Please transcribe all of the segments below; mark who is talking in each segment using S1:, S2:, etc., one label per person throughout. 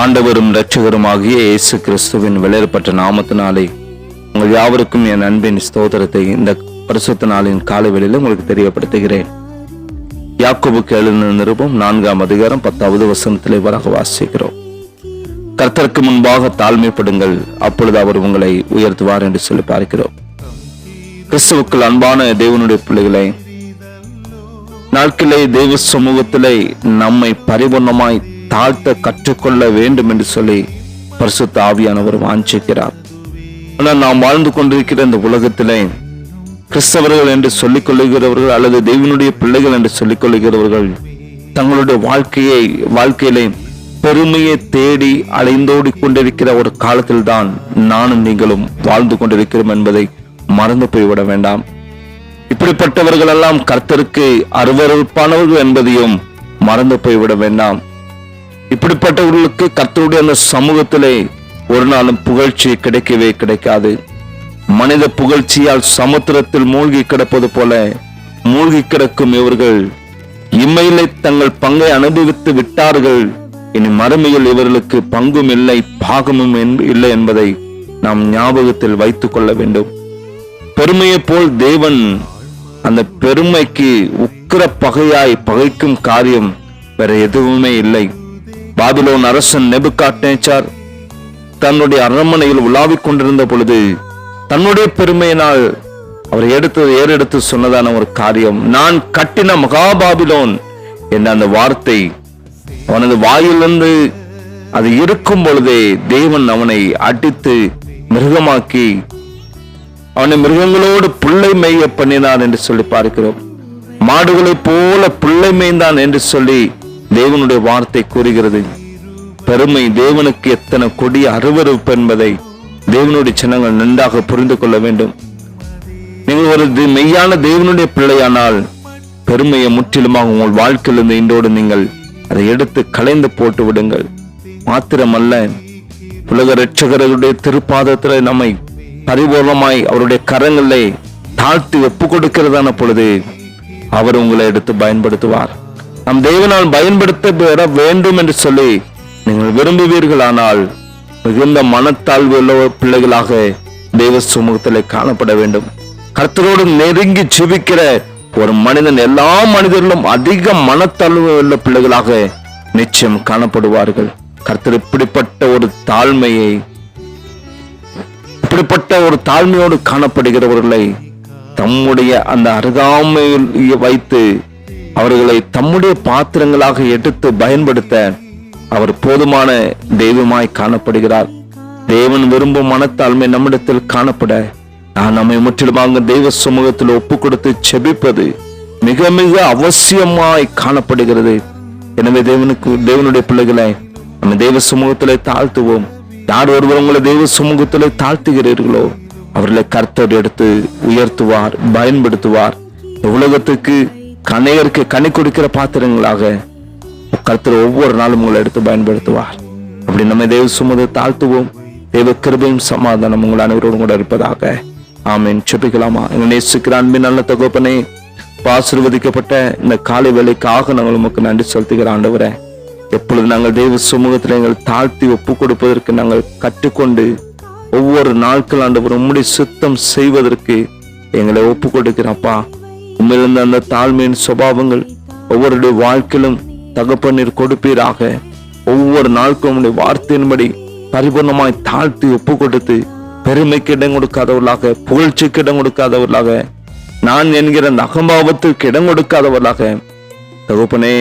S1: ஆண்டவரும் இரட்சகருமாகிய இயேசு கிறிஸ்துவின் வெளியேறப்பட்ட நாமத்தினாலே உங்கள் யாவருக்கும் என் அன்பின் ஸ்தோத்திரத்தை இந்த பரிசுத்த நாளின் காலை உங்களுக்கு தெரியப்படுத்துகிறேன். யாக்கோபுக்கு எழுந்த நிருபம் நான்காம் அதிகாரம் பத்தாவது வசனத்திலே வராக வாசிக்கிறோம். கர்த்தருக்கு முன்பாக தாழ்மைப்படுங்கள் அப்பொழுது அவர் உங்களை உயர்த்துவார் என்று சொல்லி பார்க்கிறோம். கிறிஸ்துவுக்குள் அன்பான தேவனுடைய பிள்ளைகளை நாட்களே தெய்வ சமூகத்திலே நம்மை பரிபூர்ணமாய் தாழ்த்த கற்றுக்கொள்ள வேண்டும் என்று சொல்லி பரிசுத்த ஆவியானவர் வாஞ்சிக்கிறார். ஆனால் நாம் வாழ்ந்து கொண்டிருக்கிற இந்த உலகத்திலே கிறிஸ்தவர்கள் என்று சொல்லிக் கொள்ளுகிறவர்கள் அல்லது தெய்வனுடைய பிள்ளைகள் என்று சொல்லிக் கொள்ளுகிறவர்கள் தங்களுடைய வாழ்க்கையை வாழ்க்கையிலே பெருமையை தேடி அலைந்தோடி கொண்டிருக்கிற ஒரு காலத்தில்தான் நானும் நீங்களும் வாழ்ந்து கொண்டிருக்கிறோம் என்பதை மறந்து போய்விட வேண்டாம். இப்படிப்பட்டவர்களெல்லாம் கர்த்தருக்கு அருவருப்பானவர்கள் என்பதையும் மறந்து போய்விட வேண்டாம். இப்படிப்பட்டவர்களுக்கு கத்தருடைய அந்த சமூகத்திலே ஒரு நாளும் புகழ்ச்சி கிடைக்கவே கிடைக்காது. மனித புகழ்ச்சியால் சமுத்திரத்தில் மூழ்கி கிடப்பது போல மூழ்கி கிடக்கும் இவர்கள் இம்மையிலே தங்கள் பங்கை அனுபவித்து விட்டார்கள். இனி மறுமையில் இவர்களுக்கு பங்கும் இல்லை பாகமும் இல்லை என்பதை நாம் ஞாபகத்தில் வைத்துக் கொள்ள வேண்டும். பெருமையைப் போல் தேவன் அந்த பெருமைக்கு உக்கிர பகையாய் பகைக்கும் காரியம் வேற எதுவுமே இல்லை. பாபிலோன் அரசன் நெபுகாட்நேச்சார் தன்னுடைய அரண்மனையில் உலாவிக் கொண்டிருந்த பொழுது தன்னுடைய பெருமையினால் அவர் எடுத்து ஏறெடுத்து சொன்னதான ஒரு காரியம் நான் கட்டின மகாபாபிலோன் என்ற அந்த வார்த்தை அவனது வாயிலிருந்து அது இருக்கும் பொழுதே தேவன் அவனை அடித்து மிருகமாக்கி அவனை மிருகங்களோடு புள்ளை மேய பண்ணினான் என்று சொல்லி பார்க்கிறோம். மாடுகளைப் போல புள்ளை மேய்ந்தான் என்று சொல்லி தேவனுடைய வார்த்தை கூறுகிறது. பெருமை தேவனுக்கு எத்தனை கொடிய அருவருப்பு என்பதை தேவனுடைய சின்னங்கள் நன்றாக புரிந்து கொள்ள வேண்டும். நீங்கள் ஒரு மெய்யான தேவனுடைய பிள்ளையானால் பெருமையை முற்றிலுமாக உங்கள் வாழ்க்கையிலிருந்து இன்றோடு நீங்கள் அதை எடுத்து களைந்து போட்டு விடுங்கள். மாத்திரமல்ல உலக ரட்சகர்களுடைய திருப்பாதத்தில் நம்மை பரிபூர்ணமாய் அவருடைய கரங்களை தாழ்த்தி ஒப்பு கொடுக்கிறதான பொழுது அவர் உங்களை எடுத்து பயன்படுத்துவார். நம் தேவனால் பயன்படுத்த பெற வேண்டும் என்று சொல்லி நீங்கள் விரும்புவீர்களானால் மிகுந்த மனத்தாழ்வு உள்ள பிள்ளைகளாக தெய்வ சமூகத்திலே காணப்பட வேண்டும். கர்த்தரோடு நெருங்கி ஜெபிக்கிற ஒரு மனிதன் எல்லா மனிதர்களும் அதிக மனத்தாழ்வு உள்ள பிள்ளைகளாக நிச்சயம் காணப்படுவார்கள். கர்த்தர் இப்படிப்பட்ட ஒரு தாழ்மையை இப்படிப்பட்ட ஒரு தாழ்மையோடு காணப்படுகிறவர்களை தம்முடைய அந்த அருகாமையில் வைத்து அவர்களை தம்முடைய பாத்திரங்களாக எடுத்து பயன்படுத்த அவர் போதுமான தெய்வமாய் காணப்படுகிறார். தேவன் விரும்பும் மனத்தாழ்மை நம்மிடத்தில் காணப்பட நான் நம்மை முற்றிலுமாக தெய்வ சமூகத்தில் ஒப்பு கொடுத்து செபிப்பது மிக மிக அவசியமாய் காணப்படுகிறது. எனவே தேவனுக்கு தேவனுடைய பிள்ளைகளை நம்ம தெய்வ சமூகத்திலே தாழ்த்துவோம். யார் ஒருவர் உங்களை தெய்வ சமூகத்திலே தாழ்த்துகிறீர்களோ அவர்களை கர்த்தர் எடுத்து உயர்த்துவார் பயன்படுத்துவார். உலகத்துக்கு கணையருக்கு கனி கொடுக்கிற பாத்திரங்களாக கர்த்தர் ஒவ்வொரு நாளும் உங்களை எடுத்து பயன்படுத்துவார். அப்படி நம்ம தெய்வ சுமதை தாழ்த்துவோம். தெய்வ கிருபையும் சமாதானம் உங்கள் அனைவரோடும் கூட இருப்பதாக. ஆமீன். செப்பிக்கலாமா எங்க நேசிக்கிற அன்பின் நல்ல தகப்பனே ஆசிர்வதிக்கப்பட்ட இந்த காலை வேலைக்காக நாங்கள் உமக்கு நன்றி செலுத்துகிற ஆண்டவரே. எப்பொழுது நாங்கள் தெய்வ சமூகத்தில் எங்கள் தாழ்த்தி ஒப்பு கொடுப்பதற்கு நாங்கள் கற்றுக்கொண்டு ஒவ்வொரு நாட்கள் ஆண்டவர் உம்முடைய சுத்தம் செய்வதற்கு எங்களை ஒப்பு கொடுக்கிறப்பா உண்மையிலிருந்து அந்த தாழ்மையின் சுபாவங்கள் ஒவ்வொருடைய வாழ்க்கையிலும் தகப்பனீர் கொடுப்பீராக. ஒவ்வொரு நாளுக்கும் உடைய வார்த்தையின்படி பரிபூர்ணமாய் தாழ்த்தி ஒப்பு கொடுத்து பெருமைக்கு இடம் கொடுக்காதவர்களாக புகழ்ச்சிக்கு இடம் கொடுக்காதவர்களாக நான் என்கிற அந்த அகம்பாவத்திற்கு இடம் கொடுக்காதவர்களாக தகப்பனே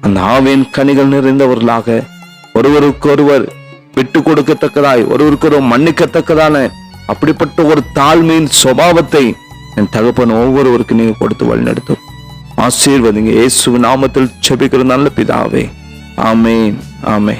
S1: அந்த ஆவின் கனிகள் நிறைந்தவர்களாக ஒருவருக்கொருவர் விட்டு கொடுக்கத்தக்கதாய் ஒருவருக்கொருவர் மன்னிக்கத்தக்கதான அப்படிப்பட்ட ஒரு தாழ்மையின் சுபாவத்தை என் தகப்பன் ஒவ்வொருவருக்கும் நீங்க கொடுத்து வழிநடத்தும் ஆசீர்வதிங்க. இயேசு நாமத்தில் செபிக்கிற நல்ல பிதாவே. ஆமே ஆமே